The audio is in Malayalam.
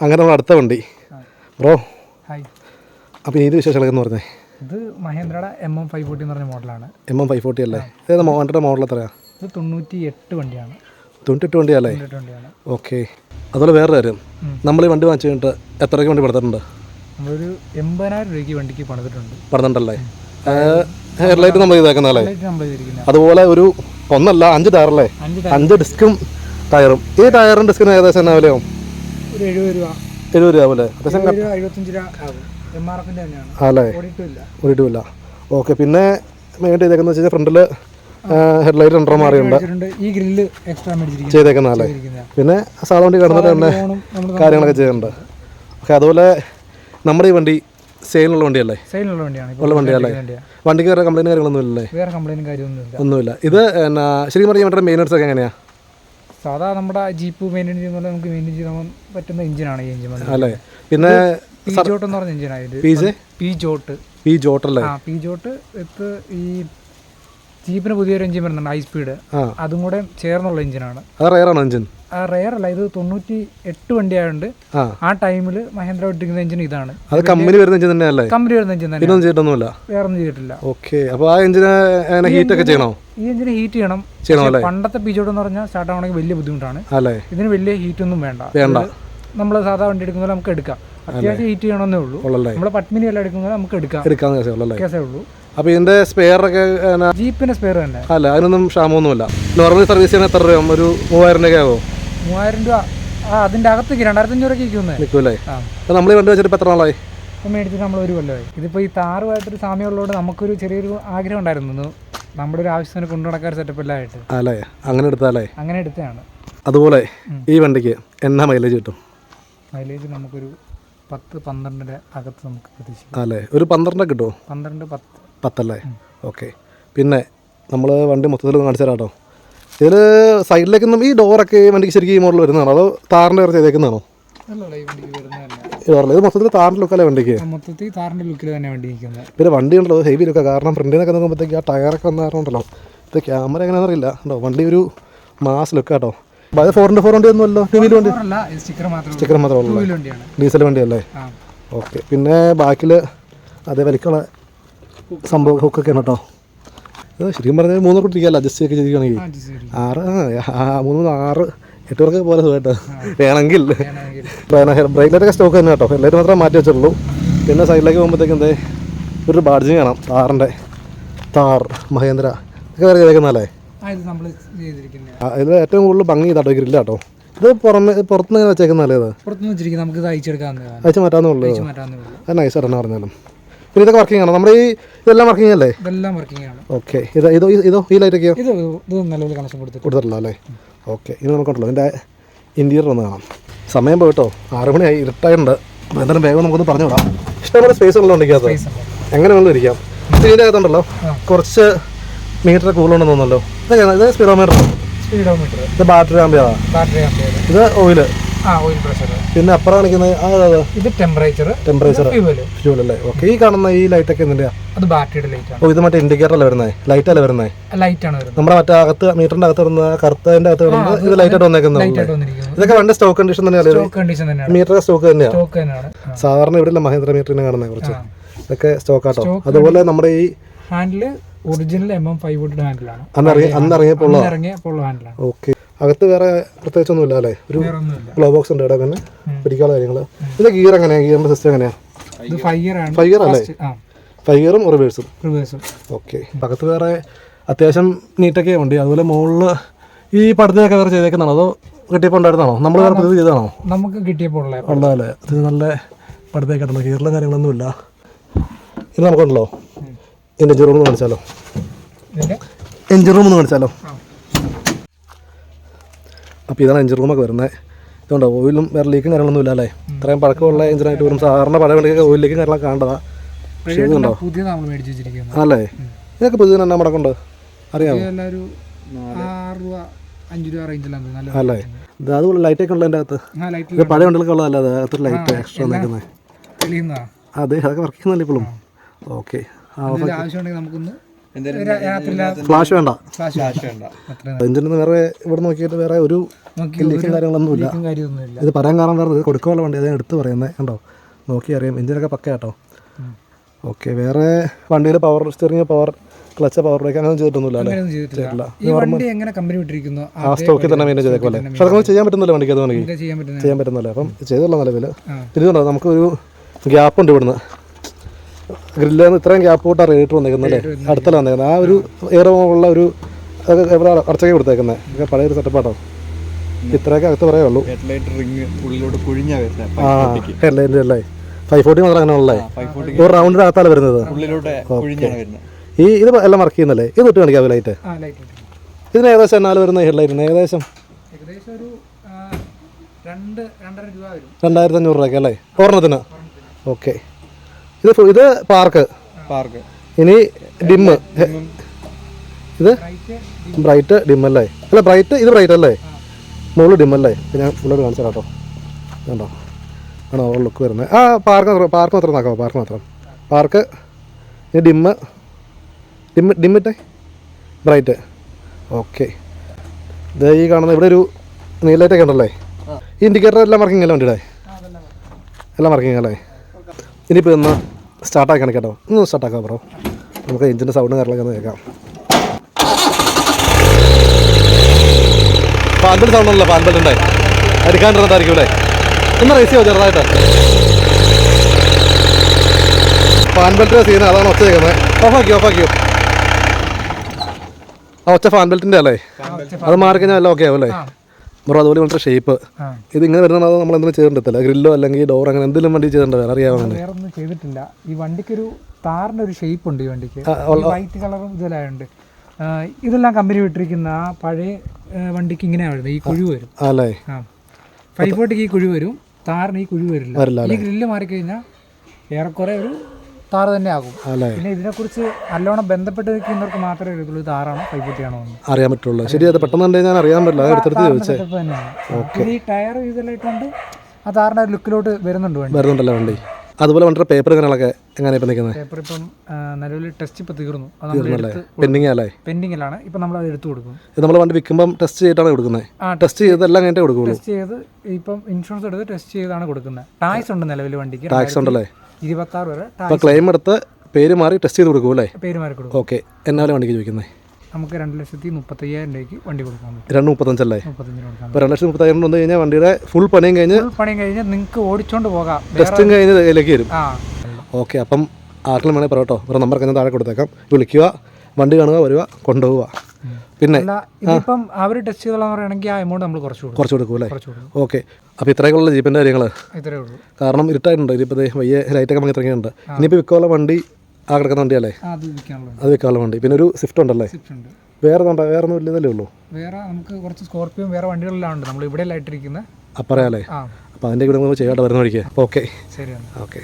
അങ്ങനെ നമ്മൾ അടുത്ത വണ്ടി. Bro hi. അപ്പോൾ ഏത് വിശേഷങ്ങളൊക്കെ എന്ന് പറഞ്ഞേ. ഇത് മഹേന്ദ്രയുടെ എം എം ഫൈവ് ഫോർട്ടി എന്ന് പറഞ്ഞ മോഡലാണ്. എം എം ഫൈവ് ഫോർട്ടി അല്ലേ? ഏതാ മോ- വണ്ടിയുടെ മോഡൽ എത്രയാണ് ഇത് തൊണ്ണൂറ്റി എട്ട് വണ്ടിയാണ്. തൊണ്ണൂറ്റെട്ട് വണ്ടിയല്ലേ ഓക്കെ. അതുപോലെ വേറെ കാര്യം. നമ്മൾ ഈ വണ്ടി വാങ്ങിച്ചു കഴിഞ്ഞിട്ട് എത്രയ്ക്ക് വണ്ടി പടുത്തിട്ടുണ്ട് നമ്മളൊരു എൺപതിനായിരം രൂപയ്ക്ക് വണ്ടിക്ക് പണിതിട്ടുണ്ട്. പടുന്നുണ്ടല്ലേ ഹെയർലൈറ്റ് നമ്മൾ ചെയ്തേക്കുന്നല്ലേ അതുപോലെ ഒരു ഒന്നല്ല അഞ്ച് ടയറല്ലേ? അഞ്ച് അഞ്ച് ഡിസ്കും ടയറും. ഈ ടയറും ഡിസ്കിനും ഏകദേശം എന്നാ വിലയാവും? ഒരു എഴുപത് രൂപ. എഴുപത് രൂപ പോലെ അത്യാവശ്യം രൂപ എഴുപത്തഞ്ച് രൂപ ആകും എം ആർ എഫിന്റെ തന്നെയാണ്. അല്ലേ ഓടിയിട്ടില്ല ഓക്കെ പിന്നെ മെയിൻ ചെയ്തേക്കുന്നത് വെച്ചാൽ ഫ്രണ്ടിൽ ഹെഡ്ലൈറ്റ് രണ്ടര മാറിയുണ്ട് ഈ ഗ്രില്ല് എക്സ്ട്രാ ചെയ്തേക്കുന്ന അല്ലേ? പിന്നെ സാധാ വണ്ടി കിടന്നിട്ട് തന്നെ കാര്യങ്ങളൊക്കെ ചെയ്യുന്നുണ്ട്. ഓക്കെ അതുപോലെ നമ്മുടെ ഈ വണ്ടി സെയിലുള്ള വണ്ടിയല്ലേ? സെയിലുള്ള വണ്ടിയാണ്. ഉള്ള വണ്ടിയല്ലേ വണ്ടിക്ക് വേറെ കംപ്ലൈന്റ് കാര്യങ്ങളൊന്നും ഇല്ലല്ലേ? വേറെ കംപ്ലൈന്റ് കാര്യമൊന്നുമില്ല. ഒന്നുമില്ല. ഇത് എന്നാ ശരിക്കും പറഞ്ഞാൽ മെയിൻ ഒക്കെ എങ്ങനെയാണ് സാധാ നമ്മുടെ ജീപ്പ് മെയിന്റെയിൻ ചെയ്യുന്ന പോലെ നമുക്ക് മെയിന്റെയിൻ ചെയ്യാൻ പറ്റുന്ന എഞ്ചിനാണ് ഈ എഞ്ചിൻ അല്ലേ? പിന്നെ പി ജോട്ട് എന്ന് പറഞ്ഞ എഞ്ചിനാണ് ഇത്. P J P jot P ജോട്ടല്ലേ ആ പി ജോട്ട് ഇത് ഈ ജീപ്പിന് പുതിയൊരു എഞ്ചിൻ വരുന്നുണ്ട് ഹൈ സ്പീഡ് അതും കൂടെ ചേർന്നുള്ള എഞ്ചിനാണ്. റയറാണോ എഞ്ചിൻ? റയർ അല്ല ഇത് തൊണ്ണൂറ്റി എട്ട് വണ്ടി ആയതുകൊണ്ട് ആ ടൈമിൽ മഹേന്ദ്ര വിട്ടിരിക്കുന്ന എഞ്ചിൻ ഇതാണ്. അത് കമ്പനി വരുന്ന എഞ്ചിൻ തന്നെയല്ലേ? കമ്പനി വരുന്ന എഞ്ചിൻ തന്നെ ചെയ്തിട്ടൊന്നുമില്ല? വേറെ ഒന്നും ചെയ്തിട്ടില്ല. ഓക്കെ അപ്പോൾ ആ എഞ്ചിന് ഹീറ്റ് ഒക്കെ ചെയ്യണോ? ഈ എഞ്ചിന് ഹീറ്റ് ചെയ്യണം. പണ്ടത്തെ പിജോട് എന്ന് പറഞ്ഞാൽ സ്റ്റാർട്ട് ആവണമെങ്കിൽ വലിയ ബുദ്ധിമുട്ടാണ്. അല്ലേ? ഇതിന് വലിയ ഹീറ്റ് ഒന്നും വേണ്ട. വേണ്ട. നമ്മൾ സാധാ വണ്ടി എടുക്കുന്ന നമുക്ക് എടുക്കാം. അത്യാവശ്യം ഹീറ്റ് ചെയ്യണമെന്നേ ഉള്ളൂ. നമ്മൾ പത്മിനി എല്ലാം എടുക്കുന്നത് നമുക്ക് എടുക്കാം. എടുക്കാൻ കേസേ ഉള്ളൂ. അപ്പോൾ ഇതിന്റെ സ്പെയറൊക്കെ ഒക്കെ ജീപ്പിന്റെ സ്പെയർ തന്നെ. അല്ല അതിനൊന്നും ക്ഷാമമൊന്നുമില്ല. നോർമൽ സർവീസ് ചെയ്യാൻ എത്ര രൂപ ഒരു മൂവായിരം രൂപ ആകുമോ മൂവായിരം രൂപ. ആ അതിന്റെ അകത്തേക്ക് രണ്ടായിരത്തി അഞ്ഞൂറ് രൂപയ്ക്ക് നിൽക്കൂലേ അപ്പോൾ നമ്മൾ ഈ വണ്ടി വെച്ചിട്ട് എത്ര നാളായി? ഇപ്പം മേടിച്ചിട്ട് നമ്മൾ ഒരു കൊല്ലമായി. ഇതിപ്പോൾ ഈ താറുമായിട്ടൊരു സാമ്യമുള്ളതുകൊണ്ട് നമുക്കൊരു ചെറിയൊരു ആഗ്രഹം ഉണ്ടായിരുന്നു. നമ്മുടെ ഒരു ആവശ്യത്തിന് കൊണ്ടു നടക്കാൻ സെറ്റപ്പ് എല്ലാം ആയിട്ട്. അല്ലേ അങ്ങനെ എടുത്താലേ? അങ്ങനെ എടുത്തതാണ്. അതുപോലെ ഈ വണ്ടിക്ക് എന്നാ മൈലേജ് കിട്ടും? മൈലേജ് നമുക്കൊരു പത്ത് പന്ത്രണ്ടിന്റെ അകത്ത് നമുക്ക് പ്രതീക്ഷിക്കാം. അല്ലേ ഒരു പന്ത്രണ്ടൊക്കെ കിട്ടുമോ പന്ത്രണ്ട് പത്ത്. പത്തല്ലേ? ഓക്കെ. പിന്നെ നമ്മൾ വണ്ടി മൊത്തത്തിൽ കാണിച്ചു തരാം കേട്ടോ ഇതിൽ സൈഡിലേക്കൊന്നും ഈ ഡോറൊക്കെ ഈ വണ്ടിക്ക് ശരിക്കും ഈ മോഡൽ വരുന്നതാണോ? അതോ താറിന്റെ വേറെ ചെയ്തേക്കുന്നതാണോ ഇത് മൊത്തത്തിൽ താറിന്റെ ലുക്കല്ലേ വണ്ടിക്ക്? മൊത്തത്തിൽ താറിന്റെ ലുക്കിൽ തന്നെ വണ്ടി നിൽക്കുന്നത്. പിന്നെ വണ്ടി ഉണ്ടല്ലോ ഹെവി ലുക്കാണ് കാരണം ഫ്രണ്ടിനൊക്കെ നോക്കുമ്പോഴത്തേക്ക് ആ ടയറൊക്കെ വന്ന കാരണം ഉണ്ടല്ലോ. ഇത് ക്യാമറ എങ്ങനെയാണെന്ന് അറിയില്ല. കേട്ടോ വണ്ടി ഒരു മാസ് ലുക്കാട്ടോ അത് ഫോറിന്റെ ഫോർ വണ്ടി ഒന്നുമല്ലോ? ടു വീലർ വണ്ടി? സ്റ്റിക്കർ മാത്രമേ ഉള്ളൂ. ഡീസൽ വണ്ടിയല്ലേ? ഓക്കെ. പിന്നെ ബാക്കിൽ അതേ വലിക്കുള്ള സംഭവം ഹുക്കൊക്കെയാണ് കേട്ടോ ശരിക്കും പറഞ്ഞാൽ മൂന്ന് കുട്ടിക്കല്ല അഡ്ജസ്റ്റ് ഒക്കെ ചെയ്തിരിക്കുകയാണെങ്കിൽ ശരി ആറ് ആ, മൂന്ന് ആറ് എട്ട് പേർക്ക് പോലെ കേട്ടോ വേണമെങ്കിൽ. ബ്രേക്ക് ലൈറ്റൊക്കെ സ്റ്റോക്ക് തന്നെ കേട്ടോ ഹെഡ്ലൈറ്റ് മാത്രമേ മാറ്റി വെച്ചിട്ടുള്ളൂ. പിന്നെ സൈഡിലേക്ക് പോകുമ്പോഴത്തേക്കെന്തേ ഒരു ബാഡ്ജിങ് കാണാം. താറിന്റെ താർ മഹേന്ദ്ര ഇതൊക്കെ വേറെ ചെയ്തേക്കുന്നല്ലേ ഇത് ഇതിൽ ഏറ്റവും കൂടുതൽ ഭംഗി ഇതാട്ടോ ഗ്രില്ല കേട്ടോ ഇത് പുറമെ പുറത്തുനിന്ന് വെച്ചേക്കുന്നല്ലേ ഇത്? അയച്ചെടുക്കാവുന്നതാണ്. അയച്ചു മാറ്റാന്നുള്ളൂ ഉള്ളൂ. അത് നൈസ് ഇടണം പറഞ്ഞാലും. പിന്നെ ഇതൊക്കെ വർക്കിംഗ് ആണ്? നമ്മുടെ ഈ ഇതെല്ലാം വർക്കിംഗ് അല്ലേ? ഇതെല്ലാം വർക്കിംഗ് ആണ്. ഓക്കെ ഇത് ഇതോ ഇതോ ഈ ലൈറ്റൊക്കെയോ ഇത് ഇത് നിലവിൽ കണക്ഷൻ കൊടുത്തിട്ട് കൊടുത്തിട്ടില്ല അല്ലേ? ഓക്കെ നമുക്ക് നമുക്കുണ്ടല്ലോ. എന്റെ ഇന്റീരിയർ ഒന്ന് കാണാം. സമയം പോയിട്ടോ ആറ് മണിയായി ഇരുട്ടായിട്ടുണ്ട്. അപ്പോൾ എന്തായാലും വേഗം നമുക്കൊന്ന് പറഞ്ഞു വിടാം. ഇഷ്ടംപോലെ സ്പേസ് ഉള്ളത് ഉണ്ടെങ്കിൽ എങ്ങനെ വേണം ഇരിക്കാം. ഇതിന്റെ അകത്തുണ്ടല്ലോ. കുറച്ച് മീറ്റർ കൂടുതലുണ്ടെന്ന് തോന്നുന്നല്ലോ ഇതൊക്കെയാണ് ഇത് സ്പീഡോമീറ്റർ സ്പീഡോമീറ്റർ ഇത് ബാറ്ററി ആമ്പിയാണ് ബാറ്ററി ആമ്പിയർ ഇത് ഓയിൽ ആ ഓയിൽ പ്രഷർ പിന്നെ അപ്പുറം കാണിക്കുന്നത് അതെ ഇത് ടെമ്പറേച്ചർ ടെമ്പറേച്ചർ ഫ്യൂൽ അല്ലേ? ഓക്കെ ഈ കാണുന്ന ഈ ലൈറ്റൊക്കെ എന്തിന്റെയാ അത് ബാറ്ററിയുടെ ലൈറ്റ് ആണ്. ഓ ഇത് മറ്റേ ഇൻഡിക്കേറ്റർ അല്ലേ വരുന്നത് ലൈറ്റ് അല്ലേ വരുന്നത് ലൈറ്റ് ആണ് വരുന്നത്. നമ്മുടെ മറ്റേ അകത്ത് മീറ്ററിന്റെ അകത്ത് വരുന്ന കറുത്തതിന്റെ അകത്ത് വരുന്നത് ഇത് ലൈറ്റ് ആയിട്ട് വന്നേക്കുന്നത് ലൈറ്റ് ഇതൊക്കെ വണ്ടി സ്റ്റോക്ക് കണ്ടീഷൻ തന്നെയല്ലേ സ്റ്റോക്ക് കണ്ടീഷൻ തന്നെയാണ്. മീറ്റർ സ്റ്റോക്ക് തന്നെയാണ് സ്റ്റോക്ക് തന്നെയാണ്. സാധാരണ ഇവിടെ മഹേന്ദ്ര മീറ്ററിനെ കാണുന്നത് കുറച്ച്. ഇതൊക്കെ സ്റ്റോക്ക് ആട്ടോ. അതുപോലെ നമ്മുടെ ഈ handle original M M five ഹാൻഡിലാണ് അന്ന് അന്ന് ഇറങ്ങിയപ്പോൾ ഉള്ള ഇറങ്ങിയപ്പോൾ ഉള്ള ഹാൻഡിലാണ് ഓക്കെ അകത്ത് വേറെ പ്രത്യേകിച്ചൊന്നും ഇല്ല അല്ലേ? ഒരു ഗ്ലോ ബോക്സ് ഉണ്ട് ഇവിടെ തന്നെ ഉം. പിടിക്കാനുള്ള കാര്യങ്ങൾ ഇതിന്റെ ഗിയർ എങ്ങനെയാണ് ഗിയറിന്റെ സിസ്റ്റം എങ്ങനെയാണ് ഇത് ഫൈവ് ഗിയർ അല്ലേ? ഫൈവ് ഗിയറും റിവേഴ്സും റിവേഴ്സ് ഓക്കെ അകത്ത് വേറെ അത്യാവശ്യം നീറ്റൊക്കെ ഉണ്ട്. അതുപോലെ മുകളിൽ ഈ പടുത്തയൊക്കെ വേറെ ചെയ്തേക്കുന്നതാണോ? അതോ കിട്ടിയപ്പോൾ ഉണ്ടായിരുന്നാണോ നമ്മൾ വേറെ പുതിയത് ചെയ്താണോ നമുക്ക് കിട്ടിയപ്പോൾ ഉള്ള ഉള്ളതല്ലേ അത് നല്ല ഉണ്ടല്ലോ കീറിലും കാര്യങ്ങളൊന്നും ഇല്ല. ഇത് നമുക്കുണ്ടല്ലോ. ഇതിന്റെ എഞ്ചിൻ റൂം എന്ന് കാണിച്ചാലോ? എഞ്ചിൻ റൂം എന്ന് കാണിച്ചാലോ. അപ്പോൾ ഇതാണ് എഞ്ചിൻ റൂമൊക്കെ വരുന്നത്. ഇതുകൊണ്ട് ഓയിലും വേറെ ലീക്കും കാര്യങ്ങളൊന്നും ഇല്ല അല്ലേ ഇത്രയും പഴക്കമുള്ള എഞ്ചിനായിട്ട് വരും സാധാരണ പഴയ വണ്ടിയൊക്കെ ഓയിൽ ലീക്കും കാര്യങ്ങളൊക്കെ കാണേണ്ടതാ. പക്ഷേ ഇതുണ്ടോ? അല്ലേ ഇതൊക്കെ പുതിയ തന്നെ അറിയാമോ രൂപ റേഞ്ചിലാണ് നല്ല അല്ലേ ഇത് അതുപോലെ ലൈറ്റൊക്കെ ഉള്ള എന്റെ അകത്ത്. പഴയ വണ്ടികളൊക്കെ ഉള്ളതല്ല അത്? അകത്തൊരു ലൈറ്റ് എക്സ്ട്രാ നിൽക്കുന്നത് അതെ അതൊക്കെ വർക്ക് ചെയ്യുന്നില്ല ഇപ്പോഴും? ഓക്കെ ആവശ്യമുണ്ടെങ്കിൽ നമുക്കൊന്ന് ഫ്ലാഷ് വേണ്ട. നിന്ന് വേറെ ഇവിടെ നോക്കിയിട്ട് വേറെ ഒരു നോക്കി ലീക്കും കാര്യങ്ങളൊന്നുമില്ല ഇല്ല. കാര്യമൊന്നുമില്ല. ഇത് പറയാൻ കാരണം വേറെ ഇത് കൊടുക്കാനുള്ള വണ്ടി അതേ എടുത്ത് പറയുന്നത് കണ്ടോ? നോക്കി അറിയാം. എഞ്ചിനൊക്കെ പക്ക കേട്ടോ ഓക്കെ വേറെ വണ്ടിയിൽ power steering power clutch power brake അങ്ങനെ ചെയ്തിട്ടൊന്നുമില്ല അല്ലേ? അങ്ങനെയൊന്നും ചെയ്തിട്ടില്ല. ഈ വണ്ടി എങ്ങനെ കമ്പനി വിട്ടിരിക്കുന്നു? ആ സ്റ്റോക്കിൽ തന്നെ മെയിൻ ചെയ്തേക്കല്ലേ പക്ഷെ അതൊന്നും ചെയ്യാൻ പറ്റുന്നില്ല വണ്ടിക്ക് അത് വേണമെങ്കിൽ ചെയ്യാൻ പറ്റുന്നില്ല അപ്പം ചെയ്തുള്ള നിലവിൽ. ഇതുകൊണ്ടോ നമുക്കൊരു ഗ്യാപ്പ് ഉണ്ട് ഇവിടുന്ന്. ഗ്രില്ലിൽ നിന്ന് ഇത്രയും ഗ്യാപ്പ് പോട്ട് റേറ്റ് വന്നേക്കുന്നത് അല്ലേ അടുത്തല്ല വന്നേക്കുന്നത് ആ ഒരു ഏറമുള്ള ഒരു എവിടെ അടച്ചൊക്കെ കൊടുത്തേക്കുന്നത് ഇതൊക്കെ പഴയ ഒരു സെറ്റപ്പാട്ടോ ഇത്രയൊക്കെ അകത്ത് പറയേ ഉള്ളൂ ഹെഡ്ലൈറ്റ് അല്ലേ? ഫൈവ് ഫോർട്ടി മാത്രം അങ്ങനെ ഉള്ളേ. ഒരു റൗണ്ടിന് അകത്താണ് വരുന്നത്. ഈ ഇത് എല്ലാം വർക്ക് ചെയ്യുന്നല്ലേ? ഇത് തൊട്ട് കാണിക്കാം. ലൈറ്റ് ഇതിന് ഏകദേശം എന്നാൽ വരുന്ന ഹെഡ്ലൈറ്റിന് ഏകദേശം? രണ്ടായിരത്തി അഞ്ഞൂറ് രൂപയ്ക്ക് അല്ലേ? ഒരെണ്ണത്തിന്. ഓക്കെ. ഇത് ഇത് പാർക്ക്. പാർക്ക്. ഇനി ഡിമ്മ് ഇത്? ബ്രൈറ്റ് ഡിം അല്ലേ? അല്ല ബ്രൈറ്റ് ഇത് ബ്രൈറ്റ് അല്ലേ? മുകളിൽ ഡിം അല്ലേ? ഞാൻ ഫുള്ളോട് കാണിച്ചു കേട്ടോ. കണ്ടോ? ആണോ ഓവർ ലുക്ക് വരുന്നത്. ആ പാർക്ക് മാത്രം പാർക്ക് മാത്രം നോക്കാം പാർക്ക് മാത്രം. പാർക്ക്. ഇനി ഡിമ്മ് ഡിമ്മ് ഡിമ്മിട്ടെ ബ്രൈറ്റ്. ഓക്കെ. ഇത് ഈ കാണുന്ന ഇവിടെ ഒരു നീലൈറ്റൊക്കെ ഉണ്ടല്ലേ? ഈ ഇൻഡിക്കേറ്റർ എല്ലാം വർക്കിംഗ് അല്ലേ വണ്ടിയുടെ? എല്ലാം വർക്കിംഗ് അല്ലേ? ഇനിയിപ്പോൾ ഇന്ന് സ്റ്റാർട്ടാക്കി കേട്ടോ. ഒന്ന് സ്റ്റാർട്ടാക്കാം ബ്രോ. നമുക്ക് എഞ്ചിന്റെ സൗണ്ട് കാര്യങ്ങളൊക്കെ ഒന്ന് കേൾക്കാം. പാൻപെട്ട് സൗണ്ട് ഉണ്ടല്ലോ പാൻപെട്ട് ഉണ്ടായി. അടിക്കാണ്ടിരുന്നിട്ടായിരിക്കും ഇവിടെ. ഒന്ന് റേസ് ചെയ്യോ ചെറുതായിട്ട്? ഫാൻബെൽറ്റ് സീന അതാണ് ഒച്ച കേൾക്കുന്നത്. ഓഫാക്കിയോ ഓഫാക്കിയോ ആ ഒച്ച ഫാൻബെൽറ്റിന്റെ അല്ലേ? അത് മാറിക്കഴിഞ്ഞാൽ എല്ലാം ഓക്കെ ആവും അല്ലേ? ബ്രോ അതുപോലെ വളരെ ഷേപ്പ് ഇത് ഇങ്ങനെ വരുന്നത് നമ്മൾ എന്തെങ്കിലും ചെയ്തിട്ടില്ല ഗ്രില്ലോ അല്ലെങ്കിൽ ഡോർ അങ്ങനെ എന്തെങ്കിലും വണ്ടി ചെയ്തിട്ടുണ്ടോ അറിയാമോ വേറെ ഒന്നും ചെയ്തിട്ടില്ല. ഈ വണ്ടിക്ക് ഒരു താറിന്റെ ഒരു ഷേപ്പ് ഉണ്ട് ഈ വണ്ടിക്ക്. വൈറ്റ് കളറും ഇതിലായുണ്ട്. ഇതെല്ലാം കമ്പനി വിട്ടിരിക്കുന്ന ആ പഴയ വണ്ടിക്ക് ഇങ്ങനെയാണ് വരുന്നത്. ഈ കുഴി വരും. അല്ലേ? ഫൈവ് ഫോർട്ടിക്ക് ഈ കുഴി വരും. താറിന് ഈ കുഴി വരില്ല. ഈ ഗ്രില്ല് മാറിക്കഴിഞ്ഞാൽ ഏറെക്കുറെ ഒരു താറ് തന്നെ ആകും പിന്നെ ഇതിനെക്കുറിച്ച് നല്ലോണം ബന്ധപ്പെട്ട് നിൽക്കുന്നവർക്ക് മാത്രമേ അറിയത്തുള്ളൂ താറാണോ കൈപ്പൊട്ടിയാണോ എന്ന്. അറിയാൻ പറ്റുള്ളൂ. ശരി അത് പെട്ടെന്ന് കണ്ടു ഞാൻ അറിയാൻ പറ്റില്ല. ഈ ടയർ ഇതെല്ലാം ആ താറിന്റെ ലുക്കിലോട്ട് വരുന്നുണ്ട് വണ്ടി. വരുന്നുണ്ടല്ലോ വണ്ടി? അതുപോലെ വണ്ടിയുടെ പേപ്പർ കാര്യങ്ങളൊക്കെ എങ്ങനെ ഇപ്പം നിൽക്കുന്നത്? പേപ്പർ ഇപ്പം നിലവിൽ ടെസ്റ്റ് ഇപ്പം തീർന്നു. പെൻഡിങ് അല്ലേ? പെൻഡിങ്ങിലാണ് ഇപ്പം നമ്മൾ അത് എടുത്തു കൊടുക്കും. ഇത് നമ്മൾ വണ്ടി വിൽക്കുമ്പം ടെസ്റ്റ് ചെയ്തിട്ടാണ് കൊടുക്കുന്നത്. ആ, ടെസ്റ്റ് ചെയ്തെല്ലാം കഴിഞ്ഞിട്ട് കൊടുക്കുള്ളൂ. ടെസ്റ്റ് ചെയ്ത് ഇപ്പം ഇൻഷുറൻസ് എടുത്ത് ടെസ്റ്റ് ചെയ്താണ് കൊടുക്കുന്നത്. ടാക്സ് ഉണ്ട് നിലവിൽ വണ്ടിക്ക്. ടാക്സ് ഉണ്ടല്ലേ? ഇരുപത്തി ആറ് വരെ ടാക്സ് ക്ലെയിം എടുത്ത് പേര് മാറി ടെസ്റ്റ് ചെയ്ത് കൊടുക്കും അല്ലേ? പേര് മാറി കൊടുക്കും. ഓക്കെ എന്നാലും വണ്ടിക്ക് ചോദിക്കുന്നത് നമുക്ക് രണ്ട് ലക്ഷത്തി മുപ്പത്തയ്യായിരം രൂപയ്ക്ക് വണ്ടി കൊടുക്കാൻ പറ്റും. രണ്ട് മുപ്പത്തഞ്ചല്ലേ? അപ്പോൾ രണ്ട് ലക്ഷത്തി മുപ്പത്തായിരം വന്നു കഴിഞ്ഞാൽ വണ്ടിയുടെ ഫുൾ പണിയും കഴിഞ്ഞ് ഫുൾ പണിയും കഴിഞ്ഞ് നിങ്ങൾക്ക് ഓടിച്ചോണ്ട് പോകാം. ടെസ്റ്റും കഴിഞ്ഞ് ഇതിലേക്ക് വരും. ആ. ഓക്കെ അപ്പം ആർക്കും വേണേൽ പറയട്ടോ ഒരു നമ്പർ കഴിഞ്ഞാൽ താഴെ കൊടുത്തേക്കാം. വിളിക്കുക. വണ്ടി കാണുക വരിക കൊണ്ടുപോവുക. പിന്നെ ഇപ്പം അവർ ടെസ്റ്റ് ചെയ്തോളാന്ന് പറയുകയാണെങ്കിൽ ആ എമൗണ്ട് നമ്മൾ കുറച്ച് കുറച്ച് കൊടുക്കും അല്ലേ? ഓക്കെ. അപ്പോൾ ഇത്രയൊക്കെയുള്ള ജീപ്പിന്റെ കാര്യങ്ങൾ ഇത്രേ ഉള്ളൂ. കാരണം ഇരുട്ടായിട്ടുണ്ട്. ഇതിപ്പോൾ വയ്യ ലൈറ്റൊക്കെ നമുക്ക് ഇറങ്ങിയിട്ടുണ്ട് ഇനിയിപ്പോൾ വിൽക്കാനുള്ള വണ്ടി ആ കിടക്കുന്ന വണ്ടിയല്ലേ? അത് വിൽക്കാനുള്ള വണ്ടി. പിന്നെ ഒരു സ്വിഫ്റ്റ് ഉണ്ടല്ലേ? വേറെ വേറെ ഒന്നും ഇല്ലതല്ലേ ഉള്ളൂ? വേറെ നമുക്ക് കുറച്ച് സ്കോർപ്പിയോ വേറെ വണ്ടികളെല്ലാം ഉണ്ട്. നമ്മൾ ഇവിടെ ആയിട്ടിരിക്കുന്നത് അപ്പറയാലേ ആ. അപ്പോൾ അതിന്റെ കൂടെ നമുക്ക് ചെയ്യാട്ട് വരുന്ന വഴിക്ക്. ഓക്കെ. ശരിയാണ് ഓക്കെ.